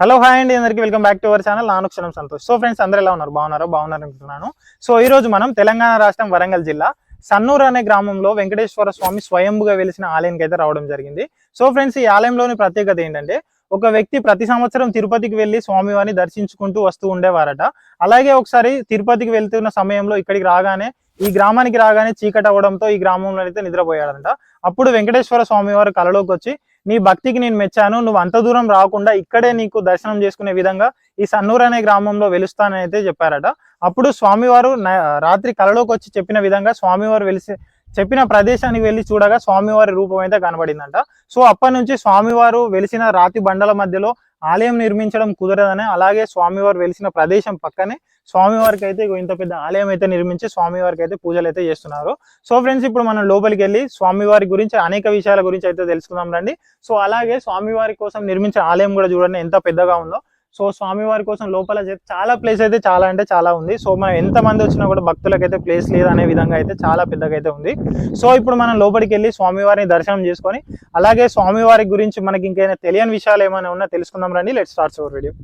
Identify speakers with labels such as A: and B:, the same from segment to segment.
A: Hello hi అండి. అందరికీ welcome back to our channel. నాను క్షణం సంతోష్. సో ఫ్రెండ్స్ అందరూ ఎలా ఉన్నారు? బాగున్నారో? బాగున్నారు అనుకుంటున్నాను. సో ఈ రోజు మనం తెలంగాణ రాష్ట్రం వరంగల్ జిల్లా సన్నూరు అనే గ్రామంలో వెంకటేశ్వర స్వామి స్వయంభుగా వెలిసిన ఆలయానికి అయితే రావడం జరిగింది. సో ఫ్రెండ్స్ ఈ ఆలయంలోని ప్రత్యేకత ఏంటంటే ఒక వ్యక్తి ప్రతి సంవత్సరం తిరుపతికి వెళ్ళి స్వామివారిని దర్శించుకుంటూ వస్తూ ఉండేవారట. అలాగే ఒకసారి తిరుపతికి వెళ్తున్న సమయంలో ఇక్కడికి రాగానే ఈ గ్రామానికి రాగానే చీకటి అవ్వడంతో ఈ గ్రామంలో అయితే నిద్రపోయాడంట. అప్పుడు వెంకటేశ్వర స్వామి వారు కలలోకి వచ్చి నీ భక్తికి నేను మెచ్చాను నువ్వు అంత దూరం రాకుండా ఇక్కడే నీకు దర్శనం చేసుకునే విధంగా ఈ సన్నూరు అనే గ్రామంలో వెలుస్తానని అయితే చెప్పారట. అప్పుడు స్వామివారు న- రాత్రి కలలోకి వచ్చి చెప్పిన విధంగా స్వామివారు వెలిసి చెప్పిన ప్రదేశానికి వెళ్ళి చూడగా స్వామివారి రూపం అయితే కనబడిందంట. సో అప్పటి నుంచి స్వామివారు వెలిసిన రాతి బండల మధ్యలో ఆలయం నిర్మించడం కుదరదని అలాగే స్వామివారు వెలిసిన ప్రదేశం పక్కనే స్వామివారికి అయితే ఇంత పెద్ద ఆలయం అయితే నిర్మించి స్వామివారికి అయితే పూజలు అయితే చేస్తున్నారు. సో ఫ్రెండ్స్ ఇప్పుడు మనం లోపలికి వెళ్ళి స్వామివారి గురించి అనేక విషయాల గురించి అయితే తెలుసుకుందాం రండి. సో అలాగే స్వామివారి కోసం నిర్మించిన ఆలయం కూడా చూడండి ఎంత పెద్దగా ఉందో. సో స్వామివారి కోసం లోపల చాలా ప్లేస్ అయితే చాలా అంటే చాలా ఉంది. సో మనం ఎంత మంది వచ్చినా కూడా భక్తులకైతే ప్లేస్ లేదు అనే విధంగా అయితే చాలా పెద్దగా అయితే ఉంది. సో ఇప్పుడు మనం లోపలికి వెళ్ళి స్వామివారిని దర్శనం చేసుకొని అలాగే స్వామివారి గురించి మనకి ఇంకైనా తెలియని విషయాలు ఏమైనా ఉన్నా తెలుసుకుందాం రండి. లెట్ స్టార్ట్స్ అవర్ వీడియో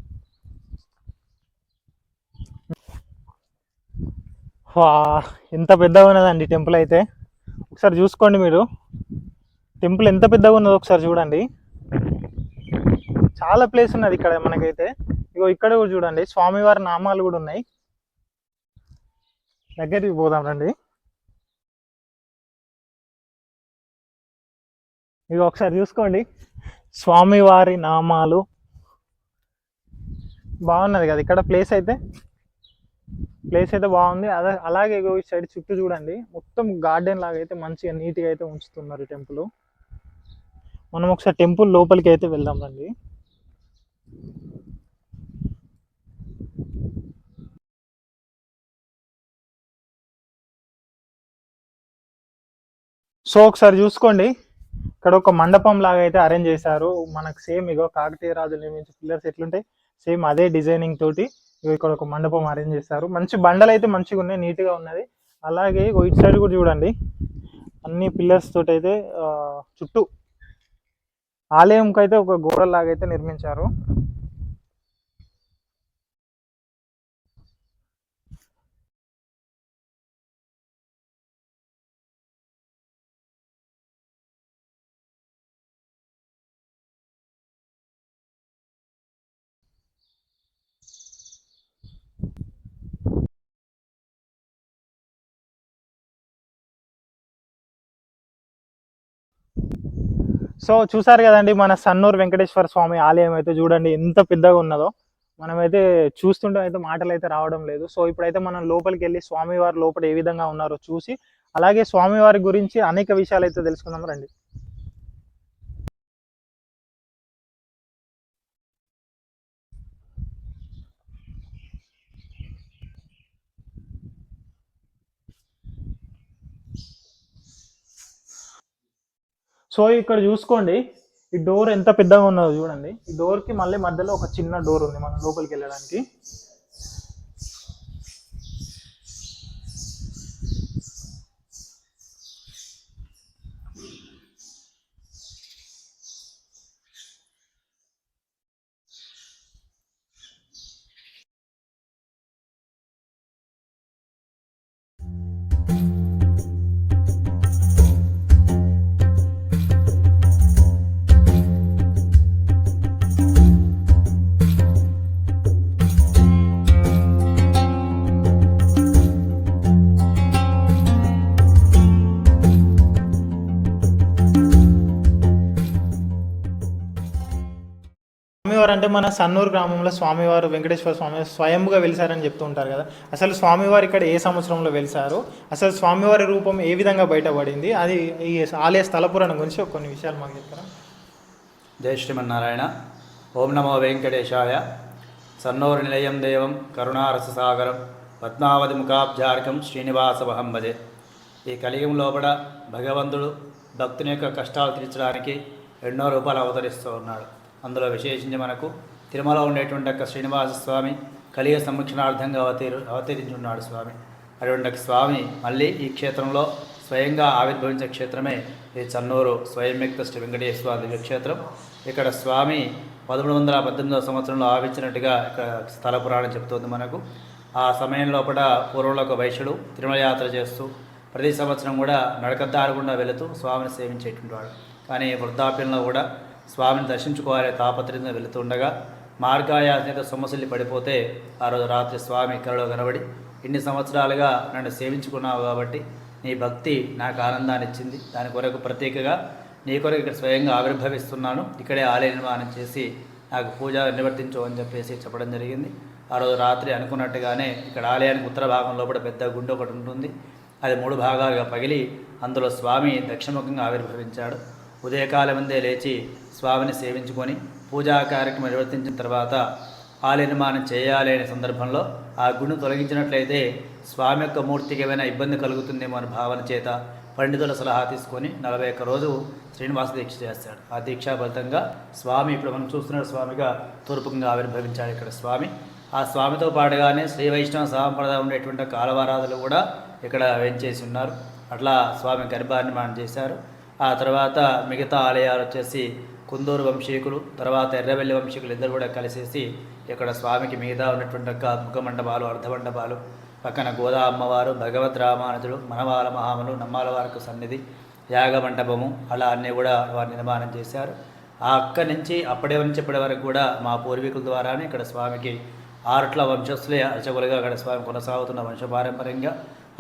A: ఎంత పెద్దగా ఉన్నదండి టెంపుల్ అయితే? ఒకసారి చూసుకోండి మీరు. టెంపుల్ ఎంత పెద్దగా ఉన్నదో ఒకసారి చూడండి. చాలా ప్లేస్ ఉన్నది ఇక్కడ మనకైతే. ఇగో ఇక్కడ కూడా చూడండి స్వామివారి నామాలు కూడా ఉన్నాయి. దగ్గరికి పోదాం రండి. ఇక ఒకసారి చూసుకోండి. స్వామివారి నామాలు. బాగున్నది కదా ఇక్కడ ప్లేస్ అయితే? ప్లేస్ అయితే బాగుంది. అదే అలాగే ఈ సైడ్ చుట్టూ చూడండి. మొత్తం గార్డెన్ లాగా అయితే మంచిగా నీట్గా అయితే ఉంచుతున్నారు టెంపుల్. మనం ఒకసారి టెంపుల్ లోపలికి అయితే వెళ్దాం రండి. సో ఒకసారి చూసుకోండి. ఇక్కడ ఒక మండపం లాగా అయితే అరేంజ్ చేశారు. మనకు సేమ్ ఇగో కాకతీయ రాజులు నిర్మించిన పిల్లర్స్ ఎట్లుంటాయి? సేమ్ అదే డిజైనింగ్ తోటి ఇక్కడ ఒక మండపం అరేంజ్ చేశారు. మంచి బండలు అయితే మంచిగా ఉన్నాయి నీట్గా ఉన్నది. అలాగే ఇటు సైడ్ కూడా చూడండి. అన్ని పిల్లర్స్ తోటి అయితే చుట్టూ ఆలయంకి అయితే ఒక గోడ లాగా అయితే నిర్మించారు. సో చూసారు కదండి మన సన్నూరు వెంకటేశ్వర స్వామి ఆలయం అయితే చూడండి ఎంత పెద్దగా ఉన్నదో. మనమైతే చూస్తుంటే అయితే మాటలు అయితే రావడం లేదు. సో ఇప్పుడైతే మనం లోపలికి వెళ్ళి స్వామివారి లోపల ఏ విధంగా ఉన్నారో చూసి అలాగే స్వామివారి గురించి అనేక విషయాలు అయితే తెలుసుకుందాం రండి. సో ఇక్కడ చూసుకోండి ఈ డోర్ ఎంత పెద్దగా ఉన్నదో చూడండి. ఈ డోర్కి మళ్ళీ మధ్యలో ఒక చిన్న డోర్ ఉంది మనం లోపలికి వెళ్ళడానికి. అంటే మన సన్నూరు గ్రామంలో స్వామివారు వెంకటేశ్వర స్వామి స్వయంగా వెలిసారని చెప్తూ ఉంటారు కదా. అసలు స్వామివారు ఇక్కడ ఏ సంవత్సరంలో వెలిసారు? అసలు స్వామివారి రూపం ఏ విధంగా బయటపడింది? అది ఈ ఆలయ స్థల పురాణం గురించి కొన్ని విషయాలు మాకు చెప్తారా?
B: జై శ్రీమన్నారాయణ. ఓం నమో వెంకటేశాయ. సన్నోరు నిలయం దేవం కరుణారససాగరం పద్మావతి ముఖాబ్జార్కం శ్రీనివాస భజే ఈ కలియుగం లోపల భగవంతుడు భక్తుని యొక్క కష్టాలు తీర్చడానికి ఎన్నో రూపాలు అవతరిస్తూ ఉన్నాడు. అందులో విశేషించి మనకు తిరుమల ఉండేటువంటి యొక్క శ్రీనివాస స్వామి కలియ సంరక్షణార్థంగా అవతరించి అవతరించున్నాడు స్వామి. అటువంటి స్వామి మళ్ళీ ఈ క్షేత్రంలో స్వయంగా ఆవిర్భవించే క్షేత్రమే ఈ చన్నూరు స్వయం శ్రీ వెంకటేశ్వర దివ్య క్షేత్రం. ఇక్కడ స్వామి పదమూడు వందల పద్దెనిమిదవ సంవత్సరంలో ఆవించినట్టుగా ఇక్కడ స్థల పురాణం చెబుతోంది మనకు. ఆ సమయం లోపల పూర్వంలో ఒక వైశ్యుడు తిరుమల యాత్ర చేస్తూ ప్రతి సంవత్సరం కూడా నడకద్దారు గుండా వెళుతూ స్వామిని సేవించేటువంటి వాడు. కానీ వృద్ధాప్యంలో కూడా స్వామిని దర్శించుకోవాలనే తాపత్రయంగా వెళుతుండగా మార్గాయాసంతో సొమ్మసిల్లి పడిపోతే ఆ రోజు రాత్రి స్వామి కలలో కనబడి ఇన్ని సంవత్సరాలుగా నన్ను సేవించుకున్నావు కాబట్టి నీ భక్తి నాకు ఆనందాన్ని ఇచ్చింది. దాని కొరకు ప్రత్యేకగా నీ కొరకు ఇక్కడ స్వయంగా ఆవిర్భవిస్తున్నాను. ఇక్కడే ఆలయ నిర్మాణం చేసి నాకు పూజ నిర్వర్తించు అని చెప్పేసి చెప్పడం జరిగింది. ఆ రోజు రాత్రి అనుకున్నట్టుగానే ఇక్కడ ఆలయానికి ఉత్తర భాగంలో కూడా పెద్ద గుండె ఒకటి ఉంటుంది. అది మూడు భాగాలుగా పగిలి అందులో స్వామి దక్షిణముఖంగా ఆవిర్భవించాడు. ఉదయకాలమందే లేచి స్వామిని సేవించుకొని పూజా కార్యక్రమం నిర్వర్తించిన తర్వాత ఆలయ నిర్మాణం చేయాలి అనే సందర్భంలో ఆ గుడిని తొలగించినట్లయితే స్వామి యొక్క మూర్తికి ఏమైనా ఇబ్బంది కలుగుతుందేమో అని భావన చేత పండితుల సలహా తీసుకొని నలభై ఒక్క రోజు శ్రీనివాస దీక్ష చేస్తాడు. ఆ దీక్షా ఫలితంగా స్వామి ఇప్పుడు మనం చూస్తున్న స్వామిగా తూర్పుగా ఆవిర్భవించాడు ఇక్కడ స్వామి. ఆ స్వామితో పాటుగానే శ్రీ వైష్ణవ సాంప్రదాయం ఉండేటువంటి కాలవారాధులు కూడా ఇక్కడ వెంచేసి ఉన్నారు. అట్లా స్వామి గర్భానిర్మాణం చేశారు. ఆ తర్వాత మిగతా ఆలయాలు వచ్చేసి కుందూరు వంశీకులు తర్వాత ఎర్రవెల్లి వంశీకులు ఇద్దరు కూడా కలిసేసి ఇక్కడ స్వామికి మీద ఉన్నటువంటి యొక్క ముఖ మండపాలు అర్ధమండపాలు పక్కన గోదా అమ్మవారు భగవద్ రామానుజుడు మనవాల మహాములు నమ్మాల వారికి సన్నిధి యాగ మండపము అలా అన్నీ కూడా వారు నిర్మాణం చేశారు. ఆ అక్కడి నుంచి అప్పటి నుంచి ఇప్పటి వరకు కూడా మా పూర్వీకుల ద్వారానే ఇక్కడ స్వామికి ఆరుట్ల వంశస్థులే అర్చకులుగా అక్కడ స్వామి కొనసాగుతున్న వంశపారంపర్యంగా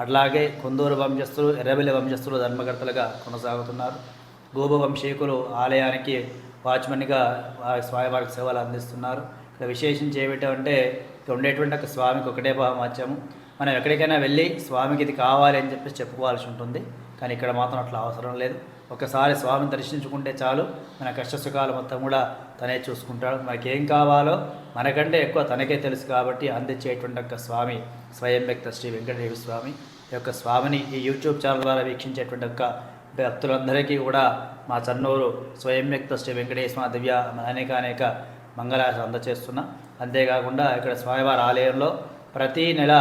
B: అట్లాగే కుందూరు వంశస్థులు ఎర్రబెల్లి వంశస్థులు ధర్మకర్తలుగా కొనసాగుతున్నారు. గోపవంశీకులు ఆలయానికి వాచ్మెన్గా స్వామి వారికి సేవలు అందిస్తున్నారు. ఇక్కడ విశేషించి ఏమిటంటే ఇక్కడ ఉండేటువంటి ఒక స్వామికి ఒకటే మహత్యము మనం ఎక్కడికైనా వెళ్ళి స్వామికి ఇది కావాలి అని చెప్పేసి చెప్పుకోవాల్సి ఉంటుంది. కానీ ఇక్కడ మాత్రం అట్లా అవసరం లేదు. ఒకసారి స్వామిని దర్శించుకుంటే చాలు. మన కష్టసుఖాలు మొత్తం కూడా తనే చూసుకుంటాడు. మనకి ఏం కావాలో మనకంటే ఎక్కువ తనకే తెలుసు కాబట్టి అందించేటువంటి ఒక స్వామి స్వయం వ్యక్త శ్రీ వెంకటదేవి స్వామి. ఈ యొక్క స్వామిని ఈ యూట్యూబ్ ఛానల్ ద్వారా వీక్షించేటువంటి ఒక భక్తులందరికీ కూడా మా చన్నూరు స్వయం వ్యక్త శ్రీ వెంకటేశ్వర దివ్య అనేక అనేక మంగళాశ అందచేస్తున్నా. అంతేకాకుండా ఇక్కడ స్వామివారి ఆలయంలో ప్రతి నెల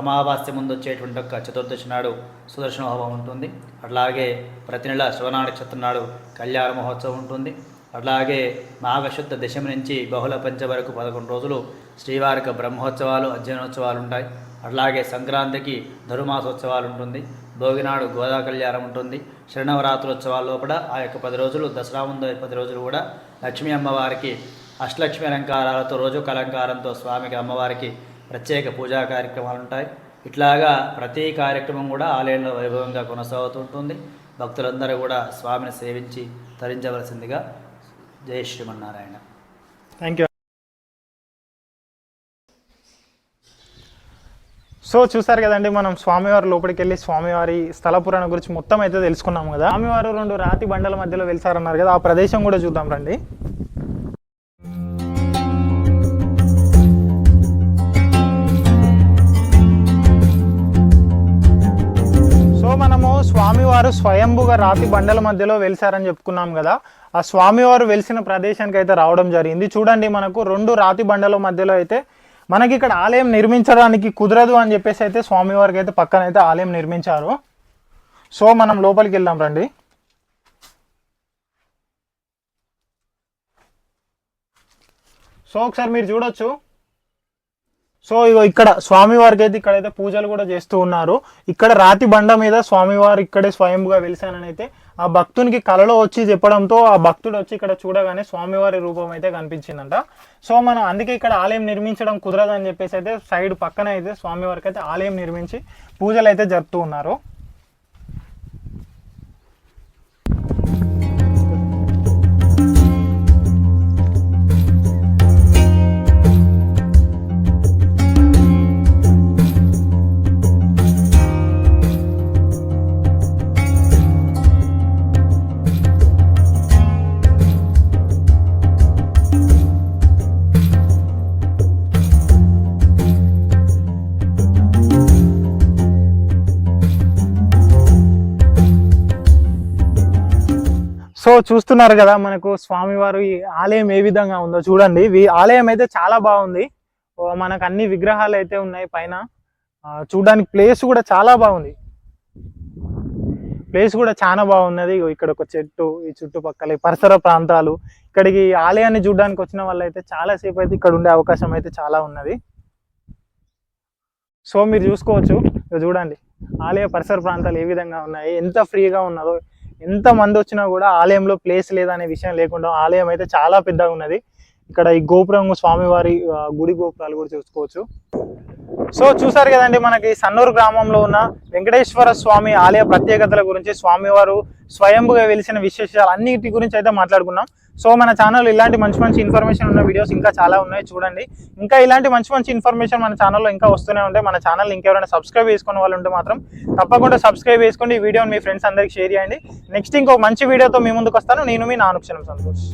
B: అమావాస్య ముందు వచ్చేటువంటి ఒక చతుర్దశి నాడు సుదర్శన హోమం ఉంటుంది. అట్లాగే ప్రతి నెల శివనా నక్షత్రం నాడు కళ్యాణ మహోత్సవం ఉంటుంది. అట్లాగే మాఘశుద్ధ దశమి నుంచి బహుళ పంచ వరకు పదకొండు రోజులు శ్రీవారికి బ్రహ్మోత్సవాలు అధ్యయనోత్సవాలు ఉంటాయి. అలాగే సంక్రాంతికి ధనుమాసోత్సవాలు ఉంటుంది. భోగినాడు గోదా కళ్యాణం ఉంటుంది. శరణవరాత్రోత్సవాల లోపల ఆ యొక్క పది రోజులు దసరా ముందు పది రోజులు కూడా లక్ష్మీ అమ్మవారికి అష్టలక్ష్మి అలంకారాలతో రోజు అలంకారంతో స్వామికి అమ్మవారికి ప్రత్యేక పూజా కార్యక్రమాలు ఉంటాయి. ఇట్లాగా ప్రతి కార్యక్రమం కూడా ఆలయంలో వైభవంగా కొనసాగుతుంటుంది భక్తులందరూ కూడా స్వామిని సేవించి తరించవలసిందిగా జయ శ్రీమన్నారాయణ.
A: థ్యాంక్ యూ సో చూసారు కదండి మనం స్వామివారి లోపలికి వెళ్ళి స్వామివారి స్థల పురాణం గురించి మొత్తం అయితే తెలుసుకున్నాం కదా. స్వామివారు రెండు రాతి బండల మధ్యలో వెళ్తారన్నారు కదా ఆ ప్రదేశం కూడా చూద్దాం రండి. సో మనము స్వామివారు స్వయంభుగా రాతి బండల మధ్యలో వెలిసారని చెప్పుకున్నాం కదా ఆ స్వామివారు వెలిసిన ప్రదేశానికి అయితే రావడం జరిగింది. చూడండి మనకు రెండు రాతి బండల మధ్యలో అయితే మనకి ఇక్కడ ఆలయం నిర్మించడానికి కుదరదు అని చెప్పేసి అయితే స్వామివారికి అయితే పక్కన అయితే ఆలయం నిర్మించారు. సో మనం లోపలికి వెళ్దాం రండి. సో ఒకసారి మీరు చూడొచ్చు. సో ఇగో ఇక్కడ స్వామివారికి అయితే ఇక్కడైతే పూజలు కూడా చేస్తూ ఉన్నారు. ఇక్కడ రాతి బండ మీద స్వామివారు ఇక్కడే స్వయంగా వెలిసానని అయితే ఆ భక్తునికి కలలో వచ్చి చెప్పడంతో ఆ భక్తుడు వచ్చి ఇక్కడ చూడగానే స్వామివారి రూపం అయితే కనిపించిందంట. సో మనం అందుకే ఇక్కడ ఆలయం నిర్మించడం కుదరదని చెప్పేసి అయితే సైడ్ పక్కన అయితే స్వామివారికి అయితే ఆలయం నిర్మించి పూజలు అయితే జరుపుతూ ఉన్నారు. సో చూస్తున్నారు కదా మనకు స్వామివారు ఈ ఆలయం ఏ విధంగా ఉందో చూడండి. ఆలయం అయితే చాలా బాగుంది. ఓ మనకు అన్ని విగ్రహాలు అయితే ఉన్నాయి పైన. చూడడానికి ప్లేస్ కూడా చాలా బాగుంది. ప్లేస్ కూడా చాలా బాగున్నది. ఇక్కడ ఒక చెట్టు ఈ చుట్టుపక్కల ఈ పరిసర ప్రాంతాలు. ఇక్కడికి ఆలయాన్ని చూడడానికి వచ్చిన వాళ్ళు అయితే చాలా సేపు అయితే ఇక్కడ ఉండే అవకాశం అయితే చాలా ఉన్నది. సో మీరు చూసుకోవచ్చు. చూడండి. ఆలయ పరిసర ప్రాంతాలు ఏ విధంగా ఉన్నాయి? ఎంత ఫ్రీగా ఉన్నదో. ఎంత మంది వచ్చినా కూడా ఆలయంలో ప్లేస్ లేదనే విషయం లేకుండా ఆలయం అయితే చాలా పెద్దగా ఉన్నది. ఇక్కడ ఈ గోపురం స్వామివారి గుడి గోపురాలు కూడా చూసుకోవచ్చు. సో చూసారు కదండి మనకి సన్నూరు గ్రామంలో ఉన్న వెంకటేశ్వర స్వామి ఆలయ ప్రత్యేకతల గురించి స్వామివారు స్వయంభుగా వెలిసిన విశేషాలు అన్నిటి గురించి అయితే మాట్లాడుకున్నాం. సో మన ఛానల్ ఇలాంటి మంచి మంచి ఇన్ఫర్మేషన్ ఉన్న వీడియోస్ ఇంకా చాలా ఉన్నాయి చూడండి. ఇంకా ఇలాంటి మంచి మంచి ఇన్ఫర్మేషన్ మన ఛానల్లో ఇంకా వస్తూనే ఉంటాయి మన ఛానల్ ఇంకెవరైనా సబ్స్క్రైబ్ చేసుకున్న వాళ్ళు ఉంటే మాత్రం తప్పకుండా సబ్స్క్రైబ్ చేసుకోండి. ఈ వీడియోని మీ ఫ్రెండ్స్ అందరికీ షేర్ చేయండి. నెక్స్ట్ ఇంకో మంచి వీడియోతో మీ ముందుకు వస్తాను. నేను మీ నానుక్షణం సంతోష్.